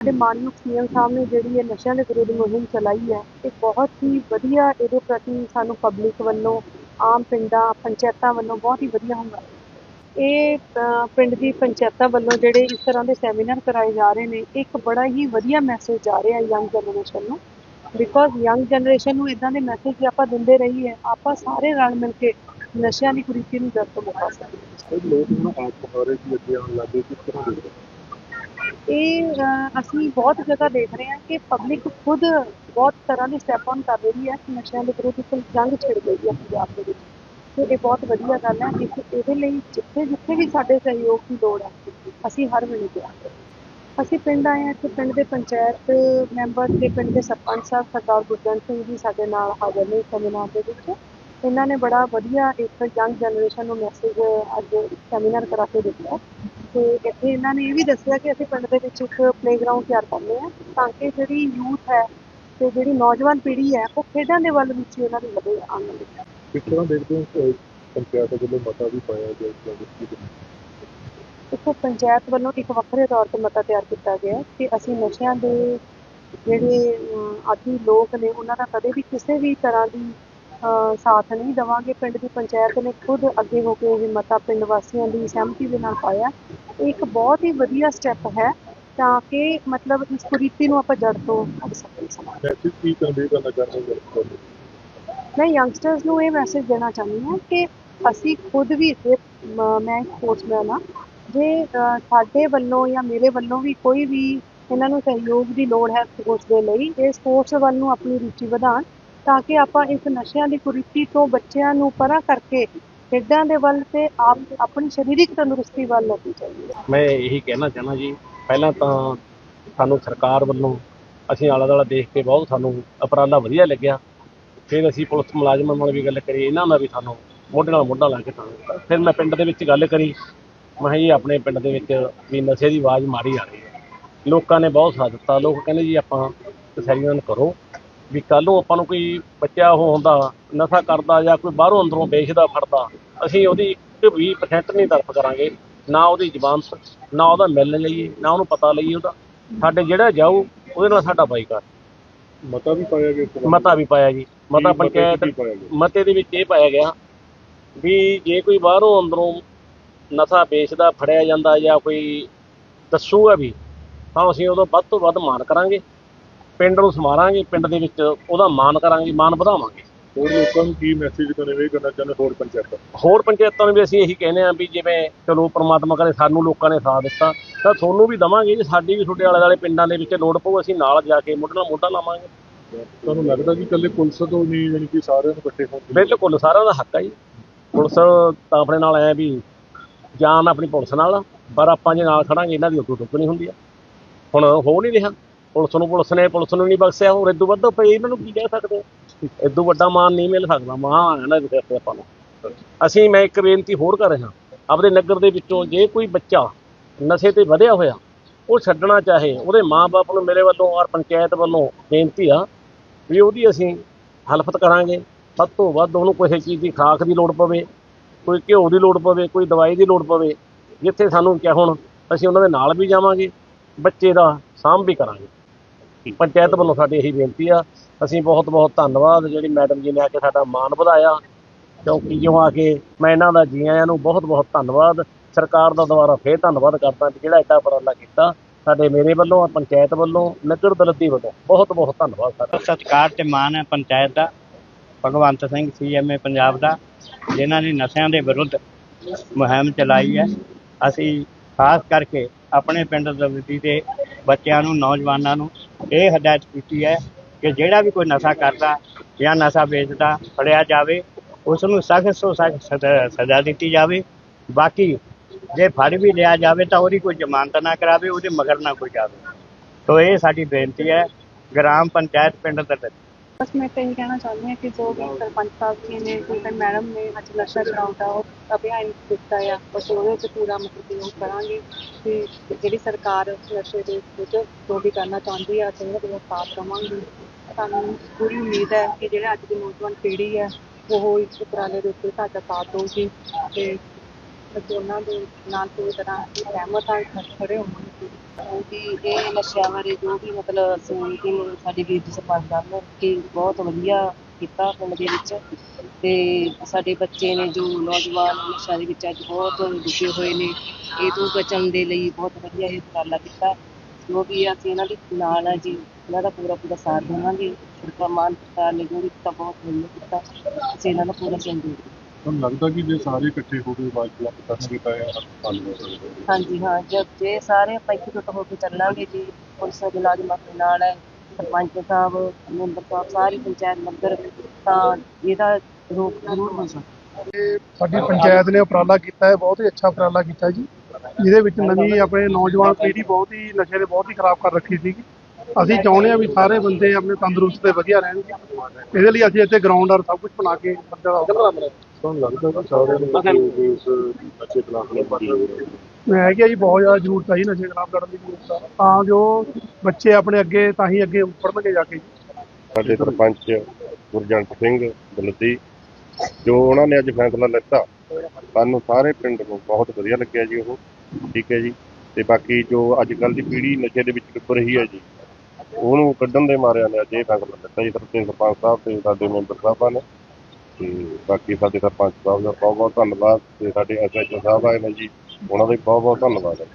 ਸਾਡੇ ਮਾਨਯੋਗ ਸੀਐਮ ਸਾਹਿਬ ਨੇ ਜਿਹੜੀ ਇਹ ਨਸ਼ਿਆਂ ਦੇ ਵਿਰੁੱਧ ਮੁਹਿੰਮ ਚਲਾਈ ਹੈ, ਇਹ ਬਹੁਤ ਹੀ ਵਧੀਆ ਇਹਦੇ ਪ੍ਰਤੀ ਸਾਨੂੰ ਪਬਲਿਕ ਵੱਲੋਂ, ਆਮ ਪਿੰਡਾਂ, ਪੰਚਾਇਤਾਂ ਵੱਲੋਂ ਬਹੁਤ ਹੀ ਵਧੀਆ ਹੁੰਦਾ ਇਹ ਪਿੰਡ ਦੀ ਪੰਚਾਇਤਾਂ ਵੱਲੋਂ ਜਿਹੜੇ ਇਸ ਤਰ੍ਹਾਂ ਦੇ ਸੈਮੀਨਾਰ ਕਰਾਏ ਜਾ ਰਹੇ ਨੇ, ਇੱਕ ਬੜਾ ਹੀ ਵਧੀਆ ਮੈਸੇਜ ਜਾ ਰਿਹਾ ਯੰਗ ਜਨਰੇਸ਼ਨ ਨੂੰ ਬਿਕੋਜ਼ ਯੰਗ ਜਨਰੇਸ਼ਨ ਨੂੰ ਇਦਾਂ ਦੇ ਮੈਸੇਜ ਜੇ ਆਪਾਂ ਦਿੰਦੇ ਰਹੀਏ, ਆਪਾਂ ਸਾਰੇ ਰਲ ਮਿਲ ਕੇ ਨਸ਼ਿਆਂ ਦੀ ਕੁਰੀਤੀ ਨੂੰ ਜੜ ਤੋਂ ਮੁਕਾ ਸਕਦੇ ਹਾਂ। ਲੋਕ ਹੁਣ ਆਪ ਮੁਹਾਰੇ ਦੀ ਅੱਗੇ ਆਉਣ ਲੱਗੇ ਕਿਸ ਤਰ੍ਹਾਂ ਦੇਖਦੇ ਇਹ ਅਸੀਂ ਬਹੁਤ ਜਗ੍ਹਾ ਦੇਖ ਰਹੇ ਹਾਂ ਕਿ ਪਬਲਿਕ ਖੁਦ ਬਹੁਤ ਤਰ੍ਹਾਂ ਦੇ ਸਟੈਪ ਔਨ ਕਰ ਰਹੀ ਹੈ ਕਿ ਨਸ਼ਿਆਂ ਦੇ ਵਿਰੁੱਧ ਇੱਕ ਜੰਗ ਛਿੜ ਗਈ ਹੈ ਪੰਜਾਬ ਦੇ ਵਿੱਚ। ਤੇ ਇਹ ਬਹੁਤ ਵਧੀਆ ਗੱਲ ਹੈ ਇਸ ਇਹਦੇ ਲਈ ਜਿੱਥੇ ਜਿੱਥੇ ਵੀ ਸਾਡੇ ਸਹਿਯੋਗ ਦੀ ਲੋੜ ਹੈ, ਅਸੀਂ ਹਰ ਵੇਲੇ ਤਿਆਰ ਅਸੀਂ ਪਿੰਡ ਆਏ ਹਾਂ ਕਿ ਪਿੰਡ ਦੇ ਪੰਚਾਇਤ ਮੈਂਬਰ ਤੇ ਪਿੰਡ ਦੇ ਸਰਪੰਚ ਸਾਹਿਬ, ਸਰਦਾਰ ਗੁਰਜੰਟ ਸਿੰਘ ਜੀ ਸਾਡੇ ਨਾਲ ਹਾਜ਼ਰ ਨੇ ਸੈਮੀਨਾਰ ਦੇ ਵਿੱਚ। ਇਹਨਾਂ ਨੇ ਬੜਾ ਵਧੀਆ ਇੱਕ ਯੰਗ ਜਨਰੇਸ਼ਨ ਨੂੰ ਮੈਸੇਜ ਅੱਜ ਸੈਮੀਨਾਰ ਕਰਾ ਕੇ ਦਿੱਤਾ ਤੇ ਇੱਥੇ ਇਹਨਾਂ ਨੇ ਇਹ ਵੀ ਦੱਸਿਆ ਕਿ ਅਸੀਂ ਪਿੰਡ ਦੇ ਵਿੱਚ ਇੱਕ ਪਲੇਗਰਾਉਂਡ ਤਿਆਰ ਕਰਨੇ ਆ ਤਾਂ ਕਿ ਜਿਹੜੀ ਯੂਥ ਹੈ ਤੇ ਜਿਹੜੀ ਨੌਜਵਾਨ ਪੀੜ੍ਹੀ ਹੈ ਉਹ ਖੇਡਾਂ ਦੇ ਵੱਲ ਵਿੱਚ ਇਹਨਾਂ ਦੀ ਵਧੇ ਆਉਣ ਕਿਸ ਤਰ੍ਹਾਂ ਦੇਖਦੇ ਹੋ ਪੰਚਾਇਤ ਵੱਲੋਂ ਮਤਾ ਵੀ ਪਾਇਆ ਗਿਆ ਇਸ ਬਾਰੇ? ਦੇਖੋ ਪੰਚਾਇਤ ਵੱਲੋਂ ਇੱਕ ਵੱਖਰੇ ਤੌਰ ਤੇ ਮਤਾ ਤਿਆਰ ਕੀਤਾ ਗਿਆ ਕਿ ਅਸੀਂ ਨਸ਼ਿਆਂ ਦੇ ਜਿਹੜੇ ਆਦੀ ਲੋਕ ਨੇ ਉਹਨਾਂ ਦਾ ਕਦੇ ਵੀ ਕਿਸੇ ਵੀ ਤਰ੍ਹਾਂ ਦੀ ਸਾਥ ਨਹੀਂ ਦੇਵਾਂਗੇ। ਪਿੰਡ ਦੀ ਪੰਚਾਇਤ ਨੇ ਖੁਦ ਅੱਗੇ ਹੋ ਕੇ ਇਹ ਮਤਾ ਪਿੰਡ ਵਾਸੀਆਂ ਦੀ ਸਹਿਮਤੀ ਦੇ ਨਾਲ ਪਾਇਆ। ਇੱਕ ਬਹੁਤ ਹੀ ਵਧੀਆ ਸਟੈਪ ਹੈ ਤਾਂ ਕਿ ਮਤਲਬ ਇਸ ਕੁਰੀਤੀ ਨੂੰ ਆਪਾਂ ਜੜ ਤੋਂ ਕੱਢ ਸਕੀਏ। ਕੀ ਕਰਨਾ ਚਾਹੁੰਦੇ? ਮੈਂ ਯੰਗਸਟਰਸ ਨੂੰ ਇਹ ਮੈਸੇਜ ਦੇਣਾ ਚਾਹੁੰਦੀ ਹਾਂ ਕਿ ਅਸੀਂ ਖੁਦ ਵੀ ਜੇ ਮ- ਮੈਂ ਸਪੋਰਟਸਮੈਨ ਹਾਂ। ਜੇ ਸਾਡੇ ਵੱਲੋਂ ਜਾਂ ਮੇਰੇ ਵੱਲੋਂ ਵੀ ਕੋਈ ਵੀ ਇਹਨਾਂ ਨੂੰ ਸਹਿਯੋਗ ਦੀ ਲੋੜ ਹੈ ਸਪੋਰਟਸ ਦੇ ਲਈ ਇਹ ਸਪੋਰਟਸ ਵੱਲ ਨੂੰ ਆਪਣੀ ਰੁਚੀ ਵਧਾਉਣ। ਤਾਂ ਕਿ ਆਪਾਂ ਇਸ ਨਸ਼ਿਆਂ ਦੀ ਕੁਰੀਤੀ ਤੋਂ ਬੱਚਿਆਂ ਨੂੰ ਪਰਾਂ ਕਰਕੇ ਖੇਡਾਂ ਦੇ ਵੱਲ ਤੇ ਆਪ ਆਪਣੀ ਸਰੀਰਕ ਤੰਦਰੁਸਤੀ ਵੱਲ ਲੈ ਕੇ ਚੱਲੀਏ ਮੈਂ ਇਹੀ ਕਹਿਣਾ ਚਾਹਨਾ ਜੀ, ਪਹਿਲਾਂ ਤਾਂ ਸਾਨੂੰ ਸਰਕਾਰ ਵੱਲੋਂ ਅਸੀਂ ਆਲਾ ਦਾਲਾ ਦੇਖ ਕੇ ਬਹੁਤ ਸਾਨੂੰ ਉਪਰਾਲਾ ਵਧੀਆ ਲੱਗਿਆ। ਫਿਰ ਅਸੀਂ ਪੁਲਿਸ ਮੁਲਾਜ਼ਮਾਂ ਨਾਲ ਵੀ ਗੱਲ ਕਰੀ, ਇਹਨਾਂ ਨਾਲ ਵੀ ਸਾਨੂੰ ਮੋਢੇ ਨਾਲ ਮੋਢਾ ਲਾ ਕੇ ਸਾਨੂੰ ਦਿੱਤਾ। ਫਿਰ ਮੈਂ ਪਿੰਡ ਦੇ ਵਿੱਚ ਗੱਲ ਕਰੀ, ਮੈਂ ਜੀ ਆਪਣੇ ਪਿੰਡ ਦੇ ਵਿੱਚ ਵੀ ਨਸ਼ੇ ਦੀ ਆਵਾਜ਼ ਮਾਰੀ ਆ ਰਹੀ ਹੈ। ਲੋਕਾਂ ਨੇ ਬਹੁਤ ਸਾਥ ਦਿੱਤਾ, ਲੋਕ ਕਹਿੰਦੇ ਜੀ ਆਪਾਂ ਕਸੈਰੀਆਂ ਕਰੋ। ਵੀ ਕੱਲ੍ਹ ਨੂੰ ਆਪਾਂ ਨੂੰ ਕੋਈ ਬੱਚਾ ਉਹ ਹੁੰਦਾ ਨਸ਼ਾ ਕਰਦਾ ਜਾਂ ਕੋਈ ਬਾਹਰੋਂ ਅੰਦਰੋਂ ਵੇਚਦਾ ਫੜਦਾ ਅਸੀਂ ਉਹਦੀ ਇੱਕ ਵੀ percent ਨਹੀਂ ਤਰਫ ਕਰਾਂਗੇ। ਨਾ ਉਹਦੀ ਜ਼ਬਾਨ ਨਾ ਉਹਦਾ ਮਿਲਣ ਲਈਏ ਨਾ ਉਹਨੂੰ ਪਤਾ ਲਈਏ ਉਹਦਾ। ਸਾਡੇ ਜਿਹੜਾ ਜਾਊ ਉਹਦੇ ਨਾਲ ਸਾਡਾ ਬਾਈਕਾਟ। ਮਤਾ ਵੀ ਪਾਇਆ ਗਿਆ? ਮਤਾ ਵੀ ਪਾਇਆ ਜੀ ਮਤਾ ਪੰਚਾਇਤ ਮਤੇ ਦੇ ਵਿੱਚ ਇਹ ਪਾਇਆ ਗਿਆ ਵੀ ਜੇ ਕੋਈ ਬਾਹਰੋਂ ਅੰਦਰੋਂ ਨਸ਼ਾ ਵੇਚਦਾ ਫੜਿਆ ਜਾਂਦਾ ਜਾਂ ਕੋਈ ਦੱਸੂਗਾ ਵੀ ਤਾਂ ਅਸੀਂ ਉਦੋਂ ਵੱਧ ਤੋਂ ਵੱਧ ਮਾਨ ਕਰਾਂਗੇ। ਪਿੰਡ ਨੂੰ ਸਮਾਰਾਂਗੇ ਪਿੰਡ ਦੇ ਵਿੱਚ ਉਹਦਾ ਮਾਨ ਕਰਾਂਗੇ ਮਾਨ ਵਧਾਵਾਂਗੇ। ਹੋਰ ਲੋਕਾਂ ਨੂੰ ਕੀ ਮੈਸੇਜ ਕਨਵੇ ਕਰਨਾ ਚਾਹੁੰਦੇ ਹੋਰ ਪੰਚਾਇਤਾਂ? ਹੋਰ ਪੰਚਾਇਤਾਂ ਨੂੰ ਵੀ ਅਸੀਂ ਇਹੀ ਕਹਿੰਦੇ ਹਾਂ ਵੀ ਜਿਵੇਂ ਚਲੋ ਪ੍ਰਮਾਤਮਾ ਕਰੇ ਸਾਨੂੰ ਲੋਕਾਂ ਨੇ ਸਾਥ ਦਿੱਤਾ ਤਾਂ ਤੁਹਾਨੂੰ ਵੀ ਦਵਾਂਗੇ ਜੇ ਸਾਡੀ ਵੀ ਤੁਹਾਡੇ ਆਲੇ ਦੁਆਲੇ ਪਿੰਡਾਂ ਦੇ ਵਿੱਚ ਲੋੜ ਪਊ ਅਸੀਂ ਨਾਲ ਜਾ ਕੇ ਮੋਢੇ ਨਾਲ ਮੋਢਾ ਲਾਵਾਂਗੇ। ਤੁਹਾਨੂੰ ਲੱਗਦਾ ਕਿ ਇਕੱਲੇ ਪੁਲਿਸ ਤੋਂ ਨਹੀਂ ਯਾਨੀ ਕਿ ਸਾਰਿਆਂ ਨੂੰ ਇਕੱਠੇ ਹੋਣ ਬਿਲਕੁਲ ਸਾਰਿਆਂ ਦਾ ਹੱਕ ਹੈ ਜੀ। ਪੁਲਿਸ ਤਾਂ ਆਪਣੇ ਨਾਲ ਐ ਵੀ ਜਾਨ ਆਪਣੀ ਪੁਲਿਸ ਨਾਲ ਆ, ਪਰ ਆਪਾਂ ਜੇ ਨਾਲ ਖੜਾਂਗੇ ਇਹਨਾਂ ਦੀ ਉੱਤੋਂ ਟੁੱਕ ਨਹੀਂ ਹੁੰਦੀ ਆ। ਹੁਣ ਹੋ ਨਹੀਂ ਰਿਹਾ। ਪੁਲਿਸ ਨੂੰ ਪੁਲਿਸ ਨੇ, ਪੁਲਿਸ ਨੂੰ ਨਹੀਂ ਬਖਸ਼ਿਆ ਹੋਰ ਇਦੋਂ ਵੱਧ ਪਈ ਇਹਨਾਂ ਨੂੰ ਕੀ ਕਹਿ ਸਕਦੇ? ਇਦੋਂ ਵੱਡਾ ਮਾਨ ਨਹੀਂ ਮਿਲ ਸਕਦਾ ਮਾਨ ਹੈ ਇਹਨਾਂ ਦੇ ਆਪਾਂ ਨੂੰ। ਅਸੀਂ, ਮੈਂ ਇੱਕ ਬੇਨਤੀ ਹੋਰ ਕਰ ਰਿਹਾ, ਆਪਦੇ ਨਗਰ ਦੇ ਵਿੱਚੋਂ ਜੇ ਕੋਈ ਬੱਚਾ ਨਸ਼ੇ ਤੇ ਵਧਿਆ ਹੋਇਆ, ਉਹ ਛੱਡਣਾ ਚਾਹੇ, ਉਹਦੇ ਮਾਪੇ ਨੂੰ ਮੇਰੇ ਵੱਲੋਂ ਔਰ ਪੰਚਾਇਤ ਵੱਲੋਂ ਬੇਨਤੀ ਆ ਵੀ ਉਹਦੀ ਅਸੀਂ ਹਲਫਤ ਕਰਾਂਗੇ। ਵੱਧ ਤੋਂ ਵੱਧ ਉਹਨੂੰ ਕਿਸੇ ਚੀਜ਼ ਦੀ ਖਾਕ ਦੀ ਲੋੜ ਪਵੇ, ਕੋਈ ਘਿਓ ਦੀ ਲੋੜ ਪਵੇ, ਕੋਈ ਦਵਾਈ ਦੀ ਲੋੜ ਪਵੇ, ਜਿੱਥੇ ਸਾਨੂੰ ਕਿਹਾ ਹੁਣ ਅਸੀਂ ਉਹਨਾਂ ਦੇ ਨਾਲ ਵੀ ਜਾਵਾਂਗੇ, ਬੱਚੇ ਦਾ ਸਾਂਭ ਵੀ ਕਰਾਂਗੇ। ਪੰਚਾਇਤ ਵੱਲੋਂ ਸਾਡੀ ਇਹੀ ਬੇਨਤੀ ਆ। ਅਸੀਂ ਬਹੁਤ ਬਹੁਤ ਧੰਨਵਾਦ ਜਿਹੜੀ ਮੈਡਮ ਜੀ ਨੇ ਆ ਕੇ ਸਾਡਾ ਮਾਣ ਵਧਾਇਆ। ਕਿਉਂਕਿ ਜਿਉਂ ਆ ਕੇ ਮੈਂ ਇਹਨਾਂ ਦਾ ਜੀ ਆਇਆਂ ਨੂੰ ਬਹੁਤ ਬਹੁਤ ਧੰਨਵਾਦ। ਸਰਕਾਰ ਦਾ ਦੁਬਾਰਾ ਫੇਰ ਧੰਨਵਾਦ ਕਰਦਾ ਜਿਹੜਾ ਐਡਾ ਉਪਰਾਲਾ ਕੀਤਾ। ਸਾਡੇ ਮੇਰੇ ਵੱਲੋਂ, ਪੰਚਾਇਤ ਵੱਲੋਂ ਨਗਰ ਦਲਤੀ ਵੱਲੋਂ ਬਹੁਤ ਬਹੁਤ ਧੰਨਵਾਦ ਸਾਡਾ। ਸਤਿਕਾਰ ਤੇ ਮਾਣ ਹੈ ਪੰਚਾਇਤ ਦਾ, ਭਗਵੰਤ ਸਿੰਘ ਸੀਐਮਏ ਪੰਜਾਬ ਦਾ, ਜਿਨ੍ਹਾਂ ਨੇ ਨਸ਼ਿਆਂ ਦੇ ਵਿਰੁੱਧ ਮੁਹਿੰਮ ਚਲਾਈ ਹੈ। ਅਸੀਂ ਖਾਸ ਕਰਕੇ ਆਪਣੇ ਪਿੰਡ ਦਵਦੀ ਦੇ ਬੱਚਿਆਂ ਨੂੰ, ਨੌਜਵਾਨਾਂ ਨੂੰ ਇਹ ਹਦਾਇਤ ਕੀਤੀ ਹੈ ਕਿ ਜਿਹੜਾ ਵੀ ਕੋਈ ਨਸ਼ਾ ਕਰਦਾ ਜਾਂ ਨਸ਼ਾ ਵੇਚਦਾ, ਫੜਿਆ ਜਾਵੇ ਉਸ ਨੂੰ ਸਖਤ ਤੋਂ ਸਖਤ ਸਜ਼ਾ ਦਿੱਤੀ ਜਾਵੇ। ਬਾਕੀ ਜੇ ਫੜ ਵੀ ਲਿਆ ਜਾਵੇ ਤਾਂ ਉਹਦੀ ਕੋਈ ਜ਼ਮਾਨਤ ਨਾ ਕਰਾਵੇ, ਉਹਦੇ ਮਗਰ ਨਾ ਕੋਈ ਜਾਵੇ। ਤੋ ਇਹ ਸਾਡੀ ਬੇਨਤੀ ਹੈ, ਗ੍ਰਾਮ ਪੰਚਾਇਤ ਪਿੰਡ ਦਲਤ ਬਸ ਮੈਂ ਤਾਂ ਇਹ ਕਹਿਣਾ ਚਾਹੁੰਦੀ ਹਾਂ ਕਿ ਜੋ ਵੀ ਸਰਪੰਚ ਸਾਹਿਬ ਜੀ ਨੇ ਕੋਈ ਮੈਡਮ ਨੇ ਅੱਜ ਨਸ਼ਾ ਛਡਾਉਣ ਦਾ ਉਹ ਅਭਿਆਨ ਦਿੱਤਾ ਆ ਅਸੀਂ ਉਹਦੇ 'ਚ ਪੂਰਾ ਮਤਲਬ ਉਹ ਕਰਾਂਗੇ। ਕਿ ਜਿਹੜੀ ਸਰਕਾਰ ਨਸ਼ੇ ਦੇ ਵਿੱਚ ਜੋ ਵੀ ਕਰਨਾ ਚਾਹੁੰਦੀ ਆ, ਅਸੀਂ ਉਹਦੇ ਨਾਲ ਸਾਥ ਦੇਵਾਂਗੇ ਸਾਨੂੰ ਪੂਰੀ ਉਮੀਦ ਹੈ ਕਿ ਜਿਹੜੇ ਅੱਜ ਦੀ ਨੌਜਵਾਨ ਪੀੜ੍ਹੀ ਹੈ, ਉਹ ਇਸ ਉਪਰਾਲੇ ਦੇ ਉੱਤੇ ਸਾਡਾ ਸਾਥ ਦੇਊਗੀ ਤੇ ਅਸੀਂ ਉਹਨਾਂ ਦੇ ਨਾਲ ਪੂਰੀ ਤਰ੍ਹਾਂ ਸਹਿਮਤ ਹਾਂ ਖੜੇ ਹੋਵਾਂਗੇ। ਕਿ ਇਹ ਨਸ਼ਿਆਂ ਬਾਰੇ ਜੋ ਵੀ ਮਤਲਬ ਅਸੀਂ ਮੀਟਿੰਗ ਸਾਡੀ ਵੀਰ ਜੀ ਸਰਪੰਚ ਸਾਹਿਬ ਨੇ ਕਿ ਬਹੁਤ ਵਧੀਆ ਕੀਤਾ ਪਿੰਡ ਦੇ ਵਿੱਚ। ਤੇ ਸਾਡੇ ਬੱਚੇ ਨੇ ਜੋ ਨੌਜਵਾਨ ਨਸ਼ਿਆਂ ਦੇ ਵਿੱਚ ਅੱਜ ਬਹੁਤ ਡੁੱਬੇ ਹੋਏ ਨੇ ਇਹ ਤੋਂ ਬਚਣ ਦੇ ਲਈ ਬਹੁਤ ਵਧੀਆ ਇਹ ਉਪਰਾਲਾ ਕੀਤਾ। ਜੋ ਵੀ ਅਸੀਂ ਇਹਨਾਂ ਦੇ ਨਾਲ ਆ ਜੀ ਇਹਨਾਂ ਦਾ ਪੂਰਾ ਪੂਰਾ ਸਾਥ ਦੇਵਾਂਗੇ। ਸਰਕਾਰ ਮਾਨ ਸਰਕਾਰ ਨੇ ਜੋ ਵੀ ਕੀਤਾ ਬਹੁਤ ਵਧੀਆ ਕੀਤਾ। ਅਸੀਂ ਇਹਨਾਂ ਦਾ ਪੂਰਾ ਸਹਿਯੋਗ ਤੁਹਾਨੂੰ ਲੱਗਦਾ ਕਿ ਜੇ ਸਾਰੇ ਇਕੱਠੇ ਹੋ ਕੇ ਆਵਾਜ਼ ਬੁਲੰਦ ਕਰਨਗੇ ਤਾਂ ਇਹ ਹੱਲ ਹੋ ਸਕਦਾ ਹਾਂਜੀ ਹਾਂ ਜਦ ਜੇ ਸਾਰੇ ਆਪਾਂ ਇਕਜੁੱਟ ਹੋ ਕੇ ਚੱਲਾਂਗੇ ਜੀ ਪੁਲਿਸ ਦੇ ਮੁਲਾਜ਼ਮਾਂ ਦੇ ਨਾਲ ਹੈ ਸਰਪੰਚ ਸਾਹਿਬ, ਮੈਂਬਰ ਸਾਹਿਬ, ਸਾਰੀ ਪੰਚਾਇਤ ਮੈਂਬਰ, ਤਾਂ ਇਹਦਾ ਰੋਕ ਜ਼ਰੂਰ ਹੋ ਸਕਦਾ ਸਾਡੀ ਪੰਚਾਇਤ ਨੇ ਉਪਰਾਲਾ ਕੀਤਾ ਹੈ, ਬਹੁਤ ਹੀ ਅੱਛਾ ਉਪਰਾਲਾ ਕੀਤਾ ਜੀ। ਇਹਦੇ ਵਿੱਚ ਨਵੀਂ ਆਪਣੇ ਨੌਜਵਾਨ ਪੀੜ੍ਹੀ ਬਹੁਤ ਹੀ ਨਸ਼ੇ ਦੇ ਬਹੁਤ ਹੀ ਖਰਾਬ ਕਰ ਰੱਖੀ ਸੀਗੀ ਅਸੀਂ ਚਾਹੁੰਦੇ ਹਾਂ ਵੀ ਸਾਰੇ ਬੰਦੇ ਆਪਣੇ ਤੰਦਰੁਸਤ ਤੇ ਵਧੀਆ ਰਹਿਣਗੇ ਇਹਦੇ ਲਈ ਅਸੀਂ ਇੱਥੇ ਗਰਾਊਂਡ ਔਰ ਸਭ ਕੁਝ ਬਣਾ ਕੇ ਤੁਹਾਨੂੰ ਲੱਗਦਾ ਕਿ ਸਾਰਿਆਂ ਨੂੰ ਇਸ ਨਸ਼ੇ ਖਿਲਾਫ ਲੜਾਈ ਮੈਂ ਹੈਗੀ ਜੀ ਬਹੁਤ ਜ਼ਿਆਦਾ ਜ਼ਰੂਰਤ ਹੈ ਜੀ ਨਸ਼ੇ ਖਿਲਾਫ ਲੜਨ ਦੀ ਜ਼ਰੂਰਤ ਆ। ਤਾਂ ਜੋ ਬੱਚੇ ਆਪਣੇ ਅੱਗੇ ਤਾਂ ਹੀ ਅੱਗੇ ਉੱਪਰਨਗੇ ਜਾ ਕੇ। ਸਾਡੇ ਸਰਪੰਚ ਗੁਰਜੰਟ ਸਿੰਘ ਬਲਦੀ ਜੋ ਉਹਨਾਂ ਨੇ ਅੱਜ ਫੈਸਲਾ ਲਿੱਤਾ ਸਾਨੂੰ ਸਾਰੇ ਪਿੰਡ ਨੂੰ ਬਹੁਤ ਵਧੀਆ ਲੱਗਿਆ ਜੀ ਉਹ। ਠੀਕ ਹੈ ਜੀ। ਤੇ ਬਾਕੀ ਜੋ ਅੱਜ ਕੱਲ ਦੀ ਪੀੜ੍ਹੀ ਨਸ਼ੇ ਦੇ ਵਿੱਚ ਡੁੱਬ ਰਹੀ ਹੈ ਜੀ ਉਹਨੂੰ ਕੱਢਣ ਦੇ ਮਾਰਿਆਂ ਨੇ ਅੱਜ ਇਹ ਫੈਸਲਾ ਲਿੱਤਾ ਜੀ। ਸਰਪੰਚ ਸਰਪੰਚ ਸਾਹਿਬ ਤੇ ਸਾਡੇ ਮੈਂਬਰ ਸਾਹਿਬਾਂ ਨੇ। ਤੇ ਬਾਕੀ ਸਾਡੇ ਸਰਪੰਚ ਸਾਹਿਬ ਦਾ ਬਹੁਤ ਬਹੁਤ ਧੰਨਵਾਦ ਤੇ ਸਾਡੇ ਐਸਐਚਓ ਸਾਹਿਬ ਆਏ ਨੇ ਜੀ, ਉਹਨਾਂ ਦਾ ਵੀ ਬਹੁਤ ਬਹੁਤ ਧੰਨਵਾਦ। ਹੈ